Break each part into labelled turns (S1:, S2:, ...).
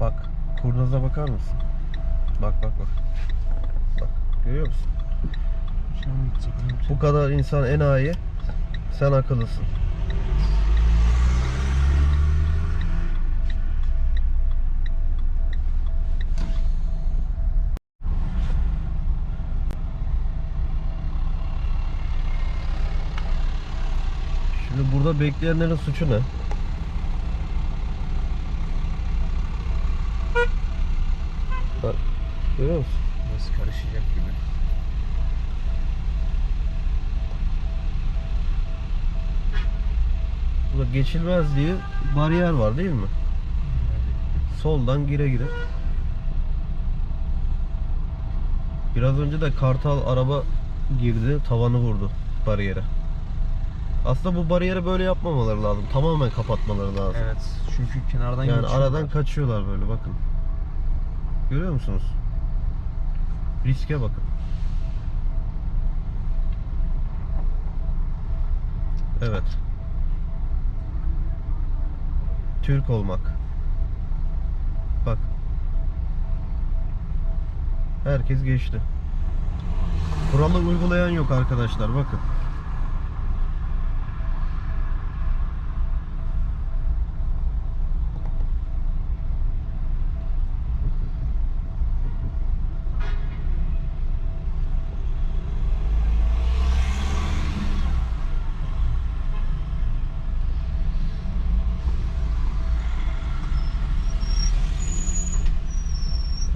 S1: Bak. Kurnaza bakar mısın? Bak bak bak. Bak. Görüyor musun? Bu kadar insan enayi. Sen akıllısın. Şimdi burada bekleyenlerin suçu ne? Bak, görüyor musun?
S2: Burası karışacak gibi.
S1: Burada geçilmez diye bariyer var değil mi? Soldan gire gire. Biraz önce de kartal araba girdi, tavanı vurdu bariyere. Aslında bu bariyeri böyle yapmamaları lazım. Tamamen kapatmaları lazım.
S2: Evet. Çünkü kenardan
S1: yani
S2: geçiyorlar.
S1: aradan kaçıyorlar böyle bakın. Görüyor musunuz? Riske bakın. Evet. Türk olmak. Bak. Herkes geçti. Kuralı uygulayan yok arkadaşlar bakın.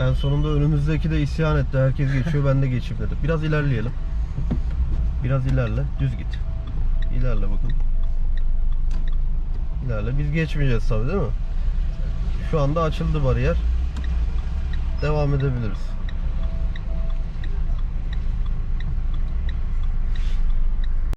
S1: En sonunda önümüzdeki de isyan etti. Herkes geçiyor ben de geçeyim dedi. Biraz ilerleyelim. Biraz ilerle. Düz git. İlerle bakın. İlerle. Biz geçmeyeceğiz tabii değil mi? Şu anda açıldı bariyer. Devam edebiliriz.